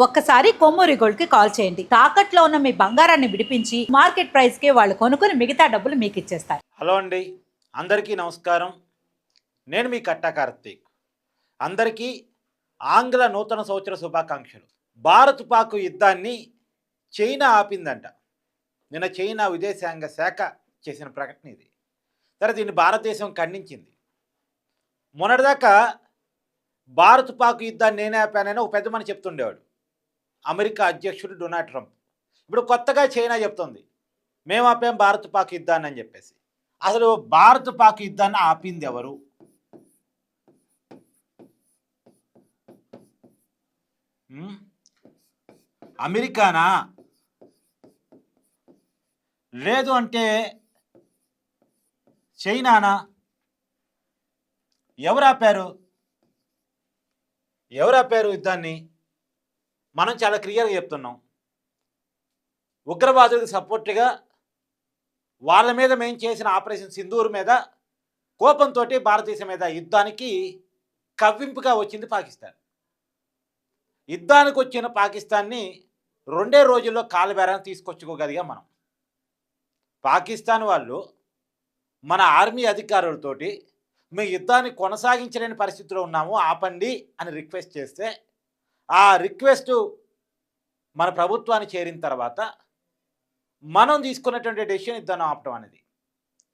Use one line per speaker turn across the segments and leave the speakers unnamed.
ఒక్కసారి కొమ్మూరి గోల్డ్కి కాల్ చేయండి. తాకట్లో ఉన్న మీ బంగారాన్ని విడిపించి మార్కెట్ ప్రైస్కి వాళ్ళు కొనుక్కుని మిగతా డబ్బులు మీకు ఇచ్చేస్తారు.
హలో అండి. అందరికీ నమస్కారం. నేను మీ కట్టా కార్తీక్. అందరికీ ఆంగ్ల నూతన సంవత్సర శుభాకాంక్షలు. భారత్ పాక్ యుద్ధాన్ని చైనా ఆపిందంట. నిన్న చైనా విదేశాంగ శాఖ చేసిన ప్రకటన ఇది. సరే దీన్ని భారతదేశం ఖండించింది. మొన్నటిదాకా భారత్ పాక్ యుద్ధాన్ని నేనే ఆపానని ఒక పెద్ద మని చెప్తుండేవాడు. అమెరికా అధ్యక్షుడు డొనాల్డ్ ట్రంప్. ఇప్పుడు కొత్తగా చైనా చెప్తోంది మేము ఆపాం భారత్ పాక్ యుద్ధాన్ని అని చెప్పేసి. అసలు భారత్ పాక్ యుద్ధాన్ని ఆపింది ఎవరు? అమెరికానా? లేదు అంటే చైనానా? ఎవరు ఆపారు? ఎవరు ఆపారు యుద్ధాన్ని? మనం చాలా క్లియర్గా చెప్తున్నాం. ఉగ్రవాదులకు సపోర్ట్గా వాళ్ళ మీద మేము చేసిన ఆపరేషన్ సింధూరు మీద కోపంతో భారతదేశం మీద యుద్ధానికి కవ్వింపుగా వచ్చింది పాకిస్తాన్. యుద్ధానికి వచ్చిన పాకిస్తాన్ని రెండే రోజుల్లో కాలుబేరాన్ని తీసుకొచ్చుకోగలిగా మనం. పాకిస్తాన్ వాళ్ళు మన ఆర్మీ అధికారులతోటి మీ యుద్ధాన్ని కొనసాగించలేని పరిస్థితిలో ఉన్నాము ఆపండి అని రిక్వెస్ట్ చేస్తే ఆ రిక్వెస్ట్ మన ప్రభుత్వాన్ని చేరిన తర్వాత మనం తీసుకున్నటువంటి డెసిషన్ యుద్ధాన్ని ఆపడం అనేది.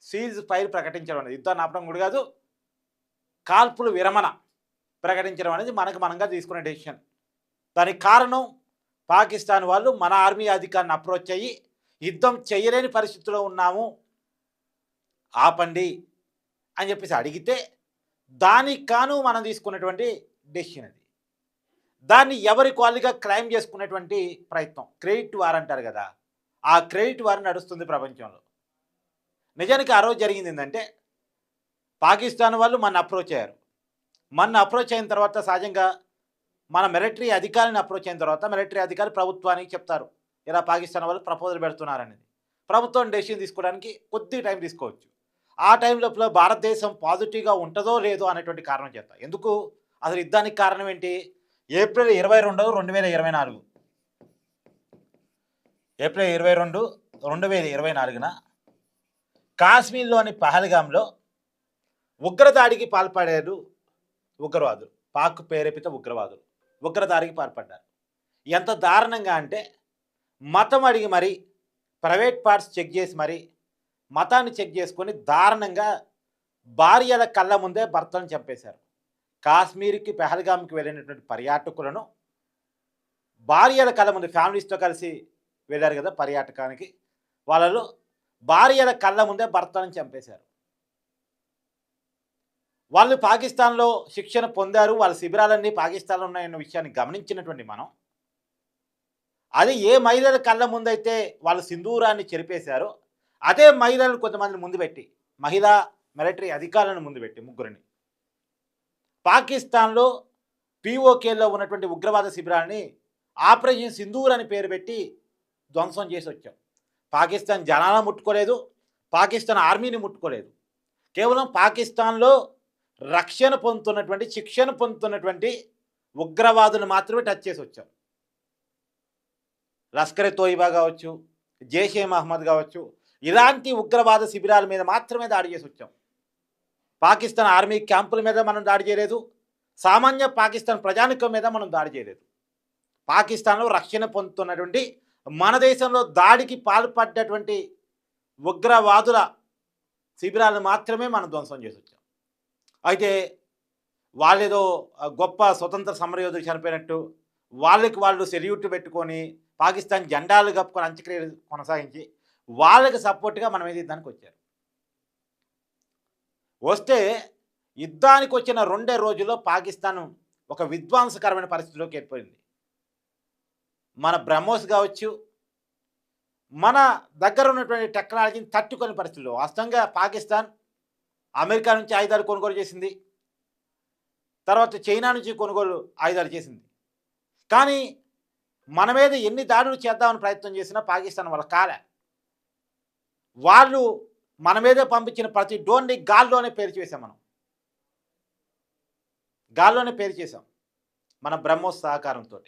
సీజ్ ఫైర్ ప్రకటించడం అనేది. యుద్ధాన్ని ఆపడం కూడా కాదు కాల్పులు విరమణ ప్రకటించడం అనేది మనకు మనంగా తీసుకునే డెసిషన్ దానికి కారణం పాకిస్తాన్ వాళ్ళు మన ఆర్మీ అధికారిని అప్రోచ్ అయ్యి యుద్ధం చేయలేని పరిస్థితిలో ఉన్నాము ఆపండి అని చెప్పేసి అడిగితే దానికి కాను మనం తీసుకున్నటువంటి డెసిషన్ అది. దాన్ని ఎవరి క్వాలిగా క్లైమ్ చేసుకునేటువంటి ప్రయత్నం? క్రెడిట్ వార్ అంటారు కదా ఆ క్రెడిట్ వార్ నడుస్తుంది ప్రపంచంలో. నిజానికి ఆ రోజు జరిగింది ఏంటంటే పాకిస్తాన్ వాళ్ళు మన అప్రోచ్ అయ్యారు. మన అప్రోచ్ అయిన తర్వాత సహజంగా మన మిలిటరీ అధికారిని అప్రోచ్ అయిన తర్వాత మిలిటరీ అధికారి ప్రభుత్వానికి చెప్తారు ఇలా పాకిస్తాన్ వాళ్ళు ప్రపోజల్ పెడుతున్నారనేది. ప్రభుత్వం డెసిషన్ తీసుకోవడానికి కొద్ది టైం తీసుకోవచ్చు. ఆ టైం లోపల భారతదేశం పాజిటివ్గా ఉంటుందో లేదో అనేటువంటి కారణం చేత. ఎందుకు? అసలు యుద్ధానికి కారణం ఏంటి? ఏప్రిల్ ఇరవై రెండు రెండు వేల ఇరవై నాలుగు. ఏప్రిల్ ఇరవై రెండు రెండు వేల ఇరవై నాలుగున కాశ్మీర్లోని పహల్గాంలో ఉగ్రదాడికి పాల్పడారు ఉగ్రవాదులు. పాక్ ప్రేరేపిత ఉగ్రవాదులు. ఉగ్రదాడికి పాల్పడ్డారు. ఎంత దారుణంగా అంటే మతం అడిగి మరి ప్రైవేట్ పార్ట్స్ చెక్ చేసి మరి మతాన్ని చెక్ చేసుకొని దారుణంగా భార్యల కళ్ళ ముందే భర్తను చంపేశారు. కాశ్మీర్కి పెహల్గామ్కి వెళ్ళినటువంటి పర్యాటకులను భార్యల కళ్ళ ముందు ఫ్యామిలీస్తో కలిసి వెళ్ళారు కదా పర్యాటకానికి. వాళ్ళలో భార్యల కళ్ళ ముందే భర్తను చంపేశారు. వాళ్ళు పాకిస్తాన్లో శిక్షణ పొందారు. వాళ్ళ శిబిరాలన్నీ పాకిస్తాన్లో ఉన్నాయన్న విషయాన్ని గమనించినటువంటి మనం అది ఏ మహిళల కళ్ళ ముందైతే వాళ్ళు సింధూరాన్ని చెరిపేశారో అదే మహిళలను కొంతమందిని ముందు పెట్టి మహిళా మిలిటరీ అధికారులను ముందు పెట్టి ముగ్గురిని. పాకిస్తాన్లో పీఓకేలో ఉన్నటువంటి ఉగ్రవాద శిబిరాన్ని ఆపరేషన్ సింధూర్ అని పేరు పెట్టి ధ్వంసం చేసి వచ్చాం. పాకిస్తాన్ జనాలను ముట్టుకోలేదు పాకిస్తాన్ ఆర్మీని ముట్టుకోలేదు. కేవలం పాకిస్తాన్లో రక్షణ పొందుతున్నటువంటి శిక్షణ పొందుతున్నటువంటి ఉగ్రవాదులు మాత్రమే టచ్ చేసి వచ్చాం. లష్కర్ తోయిబా కావచ్చు జైషే మహమ్మద్ కావచ్చు ఇలాంటి ఉగ్రవాద శిబిరాల మీద మాత్రమే దాడి చేసి వచ్చాం. పాకిస్తాన్ ఆర్మీ క్యాంపుల మీద మనం దాడి చేయలేదు. సామాన్య పాకిస్తాన్ ప్రజానికం మీద మనం దాడి చేయలేదు. పాకిస్తాన్లో రక్షణ పొందుతున్నటువంటి మన దేశంలో దాడికి పాల్పడ్డటువంటి ఉగ్రవాదుల శిబిరాలను మాత్రమే మనం ధ్వంసం చేసి వచ్చాం అయితే వాళ్ళేదో గొప్ప స్వతంత్ర సమరయోధులు చనిపోయినట్టు వాళ్ళకి వాళ్ళు సెల్యూట్ పెట్టుకొని పాకిస్తాన్ జెండాలు కప్పుకొని అంత్యక్రియలు కొనసాగించి వాళ్ళకి సపోర్ట్గా మనం ఏది దానికి వచ్చారు? వస్తే యుద్ధానికి వచ్చిన రెండే రోజుల్లో పాకిస్తాన్ ఒక విధ్వంసకరమైన పరిస్థితిలోకి ఏర్పడింది. మన బ్రహ్మోస్ కావచ్చు మన దగ్గర ఉన్నటువంటి టెక్నాలజీని తట్టుకొని పరిస్థితుల్లో వాస్తవంగా పాకిస్తాన్ అమెరికా నుంచి ఆయుధాలు కొనుగోలు చేసింది తర్వాత చైనా నుంచి కొనుగోలు ఆయుధాలు చేసింది. కానీ మన మీద ఎన్ని దాడులు చేద్దామని ప్రయత్నం చేసినా పాకిస్తాన్ వాళ్ళ కాలే. వాళ్ళు మన మీదే పంపించిన ప్రతి డోన్ని గాల్లోనే పేరు చేసాం మనం. గాల్లోనే పేరు చేసాం మన బ్రహ్మోస్ సహకారంతో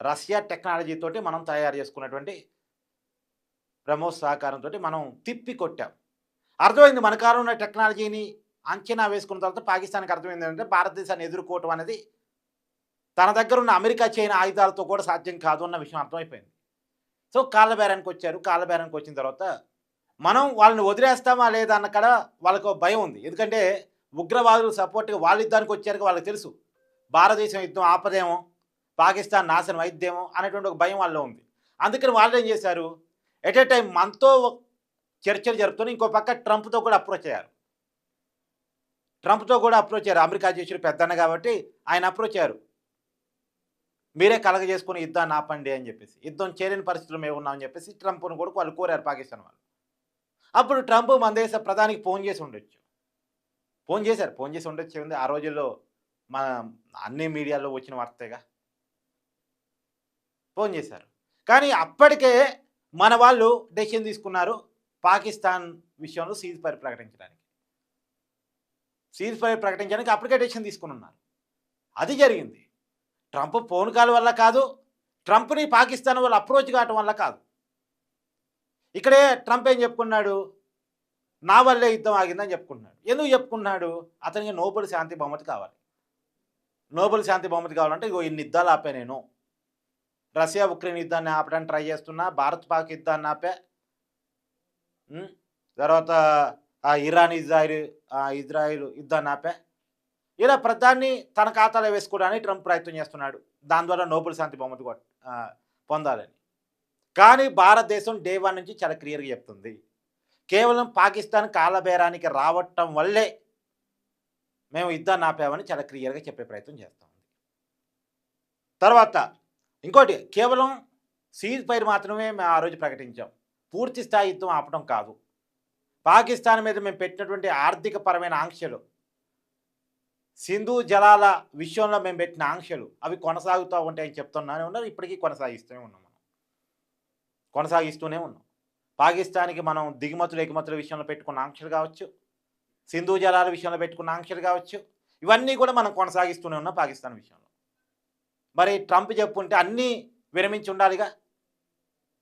రష్యా టెక్నాలజీ తోటి మనం తయారు చేసుకున్నటువంటి బ్రహ్మోస్ సహకారంతో మనం తిప్పి కొట్టాం. అర్థమైంది మన కారు ఉన్న టెక్నాలజీని అంచనా వేసుకున్న తర్వాత పాకిస్తాన్కి అర్థమైంది ఏంటంటే భారతదేశాన్ని ఎదుర్కోవటం అనేది తన దగ్గర ఉన్న అమెరికా చైనా ఆయుధాలతో కూడా సాధ్యం కాదు అన్న విషయం అర్థమైపోయింది. సో కాళ్ళబేరానికి వచ్చారు. కాళ్ళబేరానికి వచ్చిన తర్వాత మనం వాళ్ళని వదిలేస్తామా లేదా అన్న కడ వాళ్ళకు భయం ఉంది. ఎందుకంటే ఉగ్రవాదులు సపోర్ట్గా వాళ్ళ యుద్ధానికి వచ్చారు వాళ్ళకి తెలుసు. భారతదేశం యుద్ధం ఆపదేమో పాకిస్తాన్ నాశనం అయిద్దేమో అనేటువంటి ఒక భయం వాళ్ళలో ఉంది. అందుకని వాళ్ళు ఏం చేశారు? ఎట్ ఏ టైం మనతో చర్చలు జరుపుతూనే ఇంకో పక్క ట్రంప్తో కూడా అప్రోచ్ అయ్యారు. ట్రంప్తో కూడా అప్రోచ్ అయ్యారు. అమెరికా అధ్యక్షుడు పెద్దన్న కాబట్టి ఆయన అప్రోచ్ అయ్యారు. మీరే కలగజేసుకుని యుద్ధాన్ని ఆపండి అని చెప్పేసి యుద్ధం చేయలేని పరిస్థితులు మేము ఉన్నామని చెప్పేసి ట్రంప్ను కూడా వాళ్ళు కోరారు పాకిస్తాన్ వాళ్ళు. అప్పుడు ట్రంప్ మన దేశ ప్రధానికి ఫోన్ చేసి ఉండొచ్చు. ఫోన్ చేశారు. ఫోన్ చేసి ఉండొచ్చు. ఉంది ఆ రోజుల్లో మన అన్ని మీడియాలో వచ్చిన వార్తగా. ఫోన్ చేశారు. కానీ అప్పటికే మన వాళ్ళు డెసిషన్ తీసుకున్నారు పాకిస్తాన్ విషయంలో సీజ్ ఫైర్ ప్రకటించడానికి. సీజ్ ఫైర్ ప్రకటించడానికి అప్పటికే డెసిషన్ తీసుకుని ఉన్నారు. అది జరిగింది. ట్రంప్ ఫోన్ కాల్ వల్ల కాదు. ట్రంప్ని పాకిస్తాన్ వాళ్ళు అప్రోచ్ కావటం వల్ల కాదు. ఇక్కడే ట్రంప్ ఏం చెప్పుకున్నాడు? నా వల్లే యుద్ధం ఆగిందని చెప్పుకున్నాడు. ఎందుకు చెప్పుకున్నాడు? అతనికి నోబెల్ శాంతి బహుమతి కావాలి. నోబెల్ శాంతి బహుమతి కావాలంటే ఇగో ఇన్ని యుద్ధాలు ఆపే నేను. రష్యా ఉక్రెయిన్ యుద్ధాన్ని ఆపడానికి ట్రై చేస్తున్నా భారత్ పాక్ యుద్ధాన్ని ఆపే. తర్వాత ఆ ఇరాన్ ఇజ్రాయిల్ ఇజ్రాయిల్ యుద్ధాన్ని ఆపే. ఇలా ప్రధాన్ని తన ఖాతాలో వేసుకోవడానికి ట్రంప్ ప్రయత్నం చేస్తున్నాడు. దాని ద్వారా నోబెల్ శాంతి బహుమతి పొందాలని. కానీ భారతదేశం డే వన్ నుంచి చాలా క్లియర్గా చెప్తుంది. కేవలం పాకిస్తాన్ కాలబేరానికి రావటం వల్లే మేము యుద్ధాన్ని ఆపామని చాలా క్లియర్గా చెప్పే ప్రయత్నం చేస్తాం. తర్వాత ఇంకోటి కేవలం సీజ్ ఫైర్ మాత్రమే మేము ఆ రోజు ప్రకటించాం. పూర్తి స్థాయి యుద్ధం ఆపడం కాదు. పాకిస్తాన్ మీద మేము పెట్టినటువంటి ఆర్థిక పరమైన ఆంక్షలు సింధు జలాల విషయంలో మేము పెట్టిన ఆంక్షలు అవి కొనసాగుతూ ఉంటాయని చెప్తున్నానే ఉన్నారు ఇప్పటికీ కొనసాగిస్తూనే ఉన్నాం. కొనసాగిస్తూనే ఉన్నాం. పాకిస్తాన్కి మనం దిగుమతులు ఎగుమతుల విషయంలో పెట్టుకున్న ఆంక్షలు కావచ్చు సింధు జలాల విషయంలో పెట్టుకున్న ఆంక్షలు కావచ్చు ఇవన్నీ కూడా మనం కొనసాగిస్తూనే ఉన్నాం పాకిస్తాన్ విషయంలో. మరి ట్రంప్ చెప్పుంటే అన్నీ విరమించి ఉండాలిగా?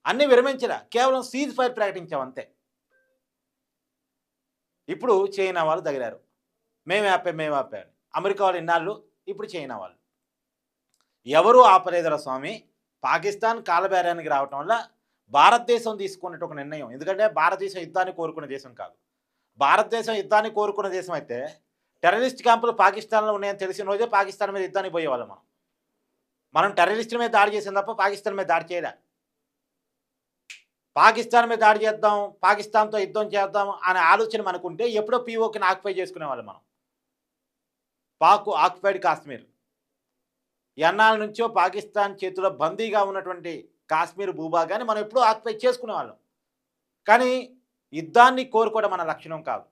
అన్నీ విరమించరా? కేవలం సీజ్ ఫైర్ ప్రకటించాం అంతే. ఇప్పుడు చైనా వాళ్ళు తగిలారు. మేము ఆపే మేము ఆపారు అమెరికా వాళ్ళు ఇన్నాళ్ళు ఇప్పుడు చైనా వాళ్ళు. ఎవరు ఆపలేదురా స్వామి? పాకిస్తాన్ కాలబేరానికి రావటం వల్ల భారతదేశం తీసుకున్నట్టు ఒక నిర్ణయం. ఎందుకంటే భారతదేశం యుద్ధాన్ని కోరుకున్న దేశం కాదు. భారతదేశం యుద్ధాన్ని కోరుకున్న దేశం అయితే టెర్రరిస్ట్ క్యాంపులు పాకిస్తాన్లో ఉన్నాయని తెలిసిన రోజే పాకిస్తాన్ మీద యుద్ధానికి పోయేవాళ్ళం మనం. మనం టెర్రరిస్టుల మీద దాడి చేసాం తప్ప పాకిస్తాన్ మీద దాడి చేయలే. పాకిస్తాన్ మీద దాడి చేద్దాం పాకిస్తాన్తో యుద్ధం చేద్దాం అనే ఆలోచన మనకుంటే ఎప్పుడో పీఓకిని ఆక్యుపై చేసుకునేవాళ్ళం మనం. పాక్ ఆక్యుపైడ్ కాశ్మీర్. ఎన్నాళ్ళ నుంచో పాకిస్తాన్ చేతిలో బందీగా ఉన్నటువంటి కాశ్మీర్ భూభాగాన్ని మనం ఎప్పుడూ ఆక్యుపై చేసుకునేవాళ్ళం. కానీ యుద్ధాన్ని కోరుకోవడం మన లక్షణం కాదు.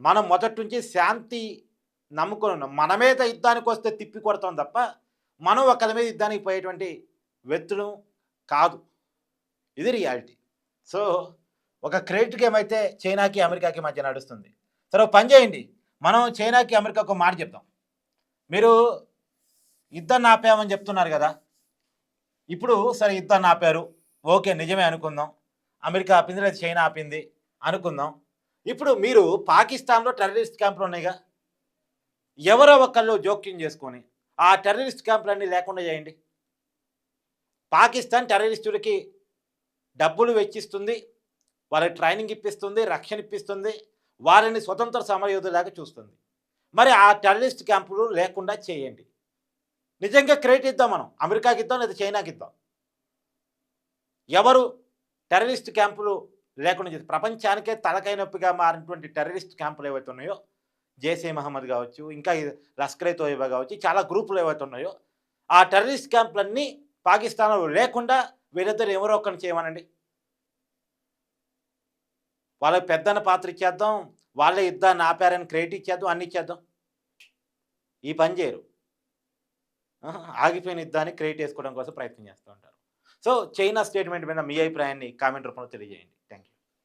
మనం మొదటి నుంచి శాంతి నమ్ముకొని ఉన్నాం. మన మీద యుద్ధానికి వస్తే తిప్పి కొడతాం తప్ప మనం ఒకరి మీద యుద్ధానికి పోయేటువంటి వ్యక్తులు కాదు. ఇది రియాలిటీ. సో ఒక క్రెడిట్ గేమ్ అయితే చైనాకి అమెరికాకి మధ్య నడుస్తుంది. సరే ఒక పని చేయండి. మనం చైనాకి అమెరికాకు ఒక మాట చెప్తాం. మీరు యుద్ధాన్ని ఆపామని చెప్తున్నారు కదా ఇప్పుడు సరే యుద్ధాన్ని ఆపారు. ఓకే నిజమే అనుకుందాం. అమెరికా ఆపింది లేదా చైనా ఆపింది అనుకుందాం. ఇప్పుడు మీరు పాకిస్తాన్లో టెర్రరిస్ట్ క్యాంపులు ఉన్నాయిగా. ఎవరో ఒకళ్ళు జోక్యం చేసుకొని ఆ టెర్రరిస్ట్ క్యాంపులన్నీ లేకుండా చేయండి. పాకిస్తాన్ టెర్రరిస్టులకి డబ్బులు వెచ్చిస్తుంది వాళ్ళకి ట్రైనింగ్ ఇప్పిస్తుంది రక్షణ ఇప్పిస్తుంది వారిని స్వతంత్ర సమరయోధులాగా చూస్తుంది. మరి ఆ టెర్రరిస్ట్ క్యాంపులు లేకుండా చేయండి. నిజంగా క్రెడిట్ ఇద్దాం మనం. అమెరికాకి ఇద్దాం లేదా చైనాకి ఇద్దాం? ఎవరు టెర్రరిస్ట్ క్యాంపులు లేకుండా చేసి ప్రపంచానికే తలకై నొప్పిగా మారినటువంటి టెర్రరిస్ట్ క్యాంపులు ఏవైతే ఉన్నాయో జైసే మహమ్మద్ కావచ్చు ఇంకా ఈ లష్కరే తోయబా కావచ్చు చాలా గ్రూపులు ఏవైతే ఉన్నాయో ఆ టెర్రరిస్ట్ క్యాంపులన్నీ పాకిస్తాన్లో లేకుండా వీరిద్దరు ఎవరో ఒకరిని చేయమనండి. వాళ్ళకి పెద్దన పాత్ర ఇచ్చేద్దాం వాళ్ళే యుద్ధాన్ని ఆపారని క్రెడిట్ ఇచ్చేద్దాం అన్ని ఇచ్చేద్దాం. ఈ పని చేయరు. ఆగిపోయిన యుద్ధాన్ని క్రెడిట్ చేసుకోవడం కోసం ప్రయత్నం చేస్తూ ఉంటారు. సో చైనా స్టేట్మెంట్ మీద మీ అభిప్రాయాన్ని కామెంట్ రూపంలో తెలియజేయండి.